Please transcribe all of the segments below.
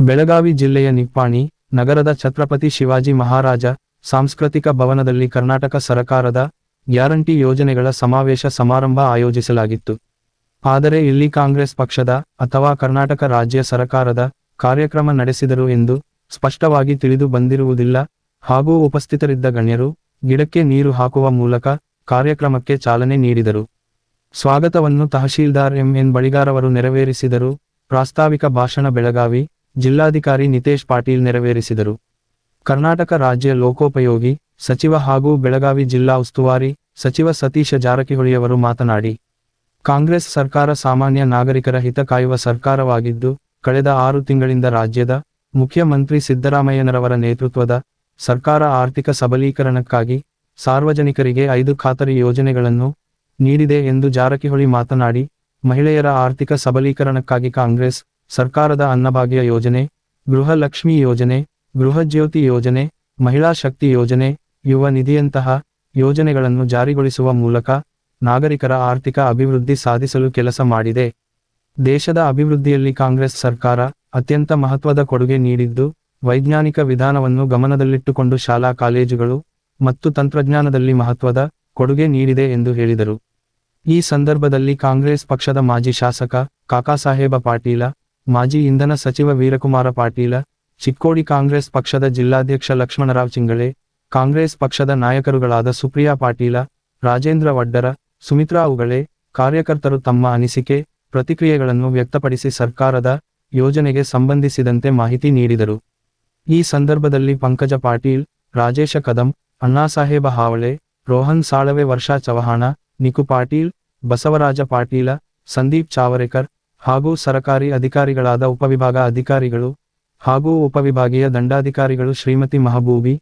ಬೆಳಗಾವಿ ಜಿಲ್ಲೆಯ ನಿಪ್ಪಾಣಿ ನಗರದ ಛತ್ರಪತಿ ಶಿವಾಜಿ ಮಹಾರಾಜ ಸಾಂಸ್ಕೃತಿಕ ಭವನದಲ್ಲಿ ಕರ್ನಾಟಕ ಸರಕಾರದ ಗ್ಯಾರಂಟಿ ಯೋಜನೆಗಳ ಸಮಾವೇಶ ಸಮಾರಂಭ ಆಯೋಜಿಸಲಾಗಿತ್ತು. ಆದರೆ ಇಲ್ಲಿ ಕಾಂಗ್ರೆಸ್ ಪಕ್ಷದ ಅಥವಾ ಕರ್ನಾಟಕ ರಾಜ್ಯ ಸರಕಾರದ ಕಾರ್ಯಕ್ರಮ ನಡೆಸಿದರು ಎಂದು ಸ್ಪಷ್ಟವಾಗಿ ತಿಳಿದು ಬಂದಿರುವುದಿಲ್ಲ. ಹಾಗೂ ಉಪಸ್ಥಿತರಿದ್ದ ಗಣ್ಯರು ಗಿಡಕ್ಕೆ ನೀರು ಹಾಕುವ ಮೂಲಕ ಕಾರ್ಯಕ್ರಮಕ್ಕೆ ಚಾಲನೆ ನೀಡಿದರು. ಸ್ವಾಗತವನ್ನು ತಹಶೀಲ್ದಾರ್ ಎಂಎನ್ ಬಳಿಗಾರವರು ನೆರವೇರಿಸಿದರು. ಪ್ರಾಸ್ತಾವಿಕ ಭಾಷಣ ಬೆಳಗಾವಿ ಜಿಲ್ಲಾಧಿಕಾರಿ ನಿತೇಶ್ ಪಾಟೀಲ್ ನೆರವೇರಿಸಿದರು. ಕರ್ನಾಟಕ ರಾಜ್ಯ ಲೋಕೋಪಯೋಗಿ ಸಚಿವ ಹಾಗೂ ಬೆಳಗಾವಿ ಜಿಲ್ಲಾ ಉಸ್ತುವಾರಿ ಸಚಿವ ಸತೀಶ ಜಾರಕಿಹೊಳಿಯವರು ಮಾತನಾಡಿ, ಕಾಂಗ್ರೆಸ್ ಸರ್ಕಾರ ಸಾಮಾನ್ಯ ನಾಗರಿಕರ ಹಿತ ಕಾಯುವ ಸರ್ಕಾರವಾಗಿದ್ದು, ಕಳೆದ ಆರು ತಿಂಗಳಿಂದ ರಾಜ್ಯದ ಮುಖ್ಯಮಂತ್ರಿ ಸಿದ್ದರಾಮಯ್ಯನರವರ ನೇತೃತ್ವದ ಸರ್ಕಾರ ಆರ್ಥಿಕ ಸಬಲೀಕರಣಕ್ಕಾಗಿ ಸಾರ್ವಜನಿಕರಿಗೆ ಐದು ಖಾತರಿ ಯೋಜನೆಗಳನ್ನು ನೀಡಿದೆ ಎಂದು ಜಾರಕಿಹೊಳಿ ಮಾತನಾಡಿ, ಮಹಿಳೆಯರ ಆರ್ಥಿಕ ಸಬಲೀಕರಣಕ್ಕಾಗಿ ಕಾಂಗ್ರೆಸ್ ಸರ್ಕಾರದ ಅನ್ನಭಾಗ್ಯ ಯೋಜನೆ, ಗೃಹಲಕ್ಷ್ಮಿ ಯೋಜನೆ, ಗೃಹಜ್ಯೋತಿ ಯೋಜನೆ, ಮಹಿಳಾ ಶಕ್ತಿ ಯೋಜನೆ, ಯುವ ನಿಧಿಯಂತಹ ಯೋಜನೆಗಳನ್ನು ಜಾರಿಗೊಳಿಸುವ ಮೂಲಕ ನಾಗರಿಕರ ಆರ್ಥಿಕ ಅಭಿವೃದ್ಧಿ ಸಾಧಿಸಲು ಕೆಲಸ ಮಾಡಿದೆ. ದೇಶದ ಅಭಿವೃದ್ಧಿಯಲ್ಲಿ ಕಾಂಗ್ರೆಸ್ ಸರ್ಕಾರ ಅತ್ಯಂತ ಮಹತ್ವದ ಕೊಡುಗೆ ನೀಡಿದ್ದು, ವೈಜ್ಞಾನಿಕ ವಿಧಾನವನ್ನು ಗಮನದಲ್ಲಿಟ್ಟುಕೊಂಡು ಶಾಲಾ ಕಾಲೇಜುಗಳು ಮತ್ತು ತಂತ್ರಜ್ಞಾನದಲ್ಲಿ ಮಹತ್ವದ ಕೊಡುಗೆ ನೀಡಿದೆ ಎಂದು ಹೇಳಿದರು. ಈ ಸಂದರ್ಭದಲ್ಲಿ ಕಾಂಗ್ರೆಸ್ ಪಕ್ಷದ ಮಾಜಿ ಶಾಸಕ ಕಾಕಾಸಾಹೇಬ ಪಾಟೀಲ ಮಾಜಿ ಇಂಧನ ಸಚಿವ ವೀರಕುಮಾರ ಪಾಟೀಲ, ಚಿಕ್ಕೋಡಿ ಕಾಂಗ್ರೆಸ್ ಪಕ್ಷದ ಜಿಲ್ಲಾಧ್ಯಕ್ಷ ಲಕ್ಷ್ಮಣರಾವ್ ಚಿಂಗಳೆ, ಕಾಂಗ್ರೆಸ್ ಪಕ್ಷದ ನಾಯಕರುಗಳಾದ ಸುಪ್ರಿಯಾ ಪಾಟೀಲ, ರಾಜೇಂದ್ರ ವಡ್ಡರ, ಸುಮಿತ್ರಾ ಉಗಳೆ, ಕಾರ್ಯಕರ್ತರು ತಮ್ಮ ಅನಿಸಿಕೆ, ಪ್ರತಿಕ್ರಿಯೆಗಳನ್ನು ವ್ಯಕ್ತಪಡಿಸಿ ಸರ್ಕಾರದ ಯೋಜನೆಗೆ ಸಂಬಂಧಿಸಿದಂತೆ ಮಾಹಿತಿ ನೀಡಿದರು. ಈ ಸಂದರ್ಭದಲ್ಲಿ ಪಂಕಜ ಪಾಟೀಲ್, ರಾಜೇಶ ಕದಂ, ಅಣ್ಣಾಸಾಹೇಬ ಹಾವಳೆ, ರೋಹನ್ ಸಾಳವೆ ವರ್ಷಾ ಚವಹಾಣ ನಿಕು ಪಾಟೀಲ್, ಬಸವರಾಜ ಪಾಟೀಲ, ಸಂದೀಪ್ ಚಾವರೇಕರ್ ಹಾಗೂ ಸರಕಾರಿ ಅಧಿಕಾರಿಗಳಾದ ಉಪವಿಭಾಗ ಅಧಿಕಾರಿಗಳು ಹಾಗೂ ಉಪವಿಭಾಗೀಯ ದಂಡಾಧಿಕಾರಿಗಳು ಶ್ರೀಮತಿ ಮಹಬೂಬಿ,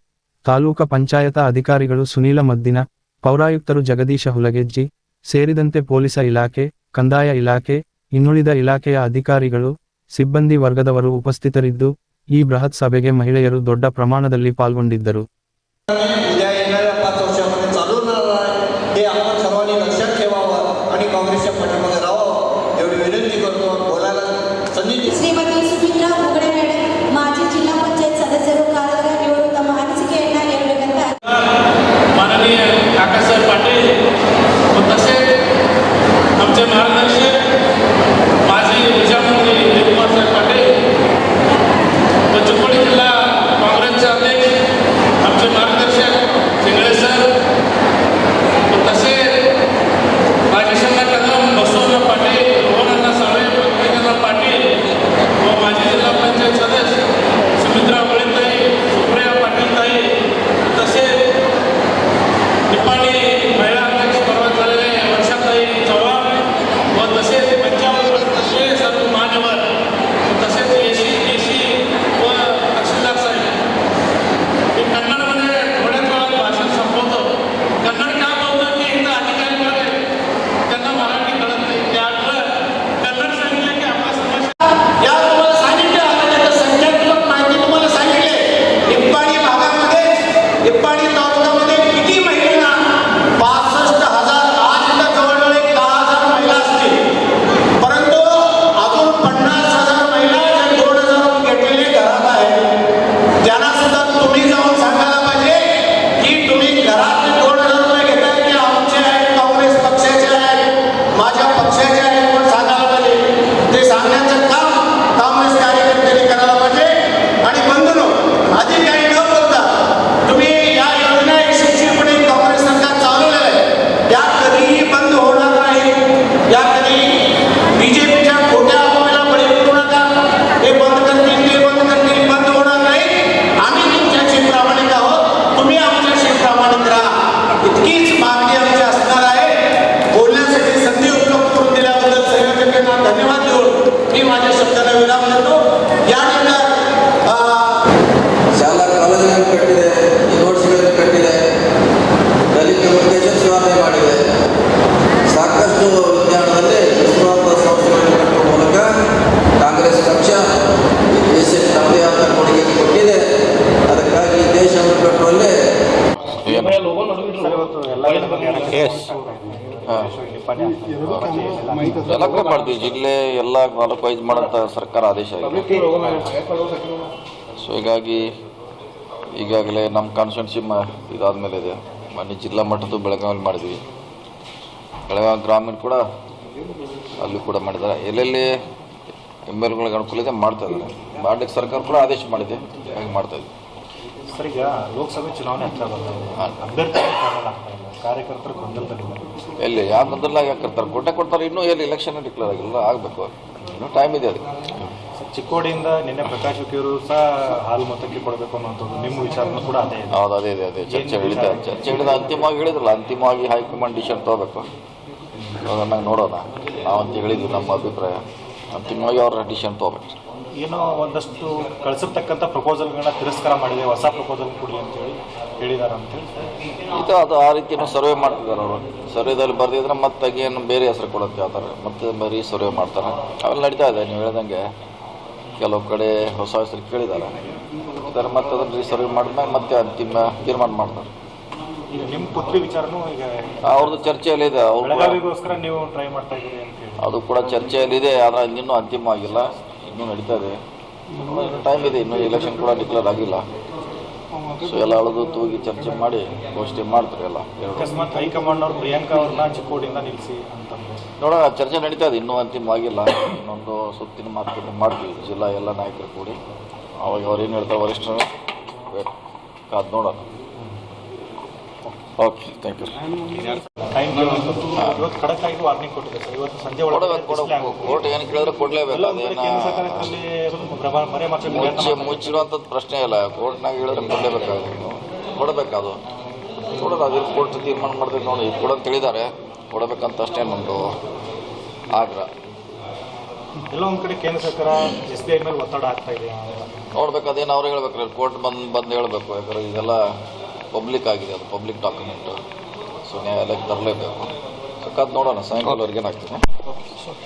ತಾಲೂಕ ಪಂಚಾಯತ ಅಧಿಕಾರಿಗಳು ಸುನೀಲ ಮದ್ದಿನ, ಪೌರಾಯುಕ್ತರು ಜಗದೀಶ ಹುಲಗೆಜ್ಜಿ, ಸೇರಿದಂತೆ ಪೊಲೀಸ ಇಲಾಖೆ, ಕಂದಾಯ ಇಲಾಖೆ, ಇನ್ನುಳಿದ ಇಲಾಖೆಯ ಅಧಿಕಾರಿಗಳು, ಸಿಬ್ಬಂದಿ ವರ್ಗದವರು ಉಪಸ್ಥಿತರಿದ್ದು ಈ ಬೃಹತ್ ಸಭೆಗೆ ಮಹಿಳೆಯರು ದೊಡ್ಡ ಪ್ರಮಾಣದಲ್ಲಿ ಪಾಲ್ಗೊಂಡಿದ್ದರು. ಎಲ್ಲ ಮಾಡ್ತೀವಿ. ಜಿಲ್ಲೆ ಎಲ್ಲ ನಾಲ್ಕು ಐದು ಮಾಡೋಂಥ ಸರ್ಕಾರ ಆದೇಶ ಆಗಿದೆ ಸೊ ಹೀಗಾಗಿ ಈಗಾಗಲೇ ನಮ್ಮ ಕಾನ್ಸ್ಟಿಟ್ಯೂನ್ಸಿ ಮ ಇದಾದ್ಮೇಲೆ ಇದೆ ಮೊನ್ನೆ ಜಿಲ್ಲಾ ಮಟ್ಟದ್ದು ಬೆಳಗಾವಿಲಿ ಮಾಡಿದ್ವಿ. ಬೆಳಗಾವಿ ಗ್ರಾಮೀಣ ಕೂಡ ಅಲ್ಲಿ ಕೂಡ ಮಾಡಿದ್ದಾರೆ. ಎಲ್ಲೆಲ್ಲಿ ಎಂ ಎಲ್ ಗಳಿಗೆ ಅನುಕೂಲ ಇದೆ ಮಾಡ್ತಾ ಇದ್ದಾರೆ. ಮಾಡ್ಲಿಕ್ಕೆ ಸರ್ಕಾರ ಕೂಡ ಆದೇಶ ಮಾಡಿದೆ. ಹಾಗೆ ಮಾಡ್ತಾ ಇದ್ವಿ ಸರ್ ಈಗ ಲೋಕಸಭೆ ಚುನಾವಣೆ ಹತ್ರ ಬರ್ತಾ ಇದೆ ಹಾಂ. ಅಭ್ಯರ್ಥಿ ಫೈನಲ್ ಆಗ್ತಾ ಇಲ್ಲ ಕಾರ್ಯಕರ್ತರು ಗೊಂದಲದಲ್ಲಿ ಎಲ್ಲಿ? ಯಾರು ಗೊಂದಲ ಯಾಕೆ ಕರ್ತಾರೆ ಕೊಟ್ಟೆ ಕೊಡ್ತಾರೆ. ಇನ್ನೂ ಎಲ್ಲಿ? ಇಲೆಕ್ಷನ್ ಡಿಕ್ಲೇರ್ ಆಗಿಲ್ಲ. ಆಗಬೇಕು ಇನ್ನೂ ಟೈಮ್ ಇದೆ ಅದಕ್ಕೆ. ಚಿಕ್ಕೋಡಿಯಿಂದ ನಿನ್ನೆ ಪ್ರಕಾಶ್ ಹುಕಿಯವರು ಸಹ ಹಾಲು ಮತಕ್ಕೆ ಕೊಡಬೇಕು ಅನ್ನುವಂಥದ್ದು ನಿಮ್ಮ ವಿಚಾರನೂ ಕೂಡ ಅದೇ ಇದೆ. ಹೌದು ಅದೇ ಇದೆ ಅದೇ ಚರ್ಚೆ ಹೇಳಿದ ಚರ್ಚೆ ಹೇಳಿದ ಅಂತಿಮವಾಗಿ ಹೇಳಿದ್ರಲ್ಲ. ಅಂತಿಮವಾಗಿ ಹೈಕಮಾಂಡ್ ಡಿಸಿಷನ್ ತಗೋಬೇಕು. ಅದನ್ನ ನೋಡೋಣ. ನಾವು ಅಂತ ಹೇಳಿದ್ವಿ ನಮ್ಮ ಅಭಿಪ್ರಾಯ. ಅಂತಿಮವಾಗಿ ಅವ್ರ ಡಿಸಿಷನ್ ತಗೋಬೇಕು. ಏನೋ ಒಂದಷ್ಟು ಕಳಿಸಿರ್ತಕ್ಕಂಥ ಪ್ರಪೋಸಲ್ಗಳನ್ನ ತಿರಸ್ಕಾರ ಮಾಡಿದೆ ಹೊಸ ಪ್ರಪೋಸಲ್ ಕೊಡಿ ಅಂತೇಳಿ ಹೇಳಿದ್ದಾರೆ ಅಂತೇಳಿ ಇದು ಅದು ಆ ರೀತಿಯೂ ಸರ್ವೆ ಮಾಡ್ತಿದ್ದಾರೆ ಅವರು. ಸರ್ವೆದಲ್ಲಿ ಬರ್ದಿದ್ರೆ ಮತ್ತೆ ಏನು ಬೇರೆ ಹೆಸರು ಕೊಡೋಕ್ಕೆ ಹೇಳ್ತಾರೆ ಮತ್ತೆ ಬರೀ ಸರ್ವೆ ಮಾಡ್ತಾರೆ. ಅವೆಲ್ಲ ನಡೀತಾ ಇದೆ ನೀವು ಹೇಳ್ದಂಗೆ. ಕೆಲವು ಕಡೆ ಹೊಸ ಹೆಸರು ಕೇಳಿದ್ದಾರೆ. ಇದರ ಮತ್ತೆ ಅದನ್ನು ಸರ್ವೆ ಮಾಡಿದ್ಮೇಲೆ ಮತ್ತೆ ಅಂತಿಮ ತೀರ್ಮಾನ ಮಾಡ್ತಾರೆ. ನಿಮ್ಮ ಪುತ್ರಿ ವಿಚಾರನೂ ಈಗ ಅವ್ರದ್ದು ಚರ್ಚೆಯಲ್ಲಿದೆ ಇದೆ ಅವ್ರಿಗೋಸ್ಕರ ನೀವು ಟ್ರೈ ಮಾಡ್ತಾ ಇದ್ದೀರಿ ಅದು ಕೂಡ ಚರ್ಚೆಯಲ್ಲಿದೆ ಆದರೆ ಇನ್ನೂ ಅಂತಿಮ ಆಗಿಲ್ಲ ಇನ್ನೂ ನಡೀತಾ ಇದೆ. ಟೈಮ್ ಇದೆ ಇನ್ನೂ ಎಲೆಕ್ಷನ್ ಕೂಡ ಡಿಕ್ಲೇರ್ ಆಗಿಲ್ಲ. ಸೊ ಎಲ್ಲ ಅಳದು ತೂಗಿ ಚರ್ಚೆ ಮಾಡಿ ಗೋಷ್ಠಿ ಮಾಡ್ತಾರೆ ಎಲ್ಲ. ಅಕಸ್ಮಾತ್ ಹೈಕಮಾಂಡ್ ಅವರು ಪ್ರಿಯಾಂಕಾ ಅವ್ರನ್ನ ಚಿಕ್ಕೋಡಿಯಿಂದ ನಿಲ್ಲಿಸಿ ಅಂತಂದ್ರೆ ನೋಡೋಣ ಚರ್ಚೆ ನಡೀತಾ ಇದೆ. ಇನ್ನೂ ಅಂತಿಮವಾಗಿಲ್ಲ ಇನ್ನೊಂದು ಸುತ್ತಿನ ಮಾತುಕತೆ ಮಾಡ್ತೀವಿ. ಜಿಲ್ಲಾ ಎಲ್ಲ ನಾಯಕರು ಕೂಡಿ. ಅವಾಗ ಅವ್ರು ಏನು ಹೇಳ್ತಾರೆ ವರಿಷ್ಠರು? ಕಾದು ನೋಡೋಣ ಓಕೆ ಥ್ಯಾಂಕ್ ಯು ಟೈಮ್ ಇವತ್ತು ಖಡಕ್ ಆಗಿ ವಾರ್ನಿಂಗ್ ಕೊಟ್ಟಿದೆ ಸರ್ ಇವತ್ತು ಸಂಜೆ ಒಳಗೆ ಥ್ಯಾಂಕ್ ಕೊಡಬೇಕು. ಕೋರ್ಟ್ ಏನು ಕೇಳಿದ್ರೆ ಕೊಡಲೇಬೇಕು. ಅದೇನು ಮುಚ್ಚಿ. ಮುಚ್ಚಿರುವಂಥದ್ದು ಪ್ರಶ್ನೆ ಇಲ್ಲ. ಕೋರ್ಟ್ನಾಗ ಹೇಳಿದ್ರೆ ಕೊಡಲೇಬೇಕಾಗುತ್ತೆ. ಕೊಡಬೇಕದು. ಕೊಡೋದು ಅದ್ರ ಕೋರ್ಟ್ ತೀರ್ಮಾನ ಮಾಡ್ತೈತೆ ನೋಡಿ. ಕೊಡಂತ ತಿಳಿದಾರೆ ಕೊಡಬೇಕಂತ ಅಷ್ಟೇ ನಮ್ದು ಆಗ್ರಹ ಎಲ್ಲ ಒಂದು ಕಡೆ ಕೇಂದ್ರ ಸರ್ಕಾರ ಎಸ್ ಬಿ ಐ ಮೇಲೆ ಒತ್ತಡ ಆಗ್ತಾ ಇದೆ. ನೋಡ್ಬೇಕು ಅದೇನು ಅವ್ರು ಹೇಳ್ಬೇಕ್ರಿ ಕೋರ್ಟ್ ಬಂದು ಬಂದು ಹೇಳಬೇಕು. ಯಾಕಂದ್ರೆ ಇದೆಲ್ಲ ಪಬ್ಲಿಕ್ ಆಗಿದೆ ಅದು ಪಬ್ಲಿಕ್ ಡಾಕ್ಯುಮೆಂಟು ಸೊ ನ್ಯಾಯಾಲಯಕ್ಕೆ ತರಲೇಬೇಕು ಸೊ ನೋಡೋಣ ನೋಡೋಣ ಸಾಯಂಕಾಲವರೆಗೆ ಏನಾಗ್ತದೆ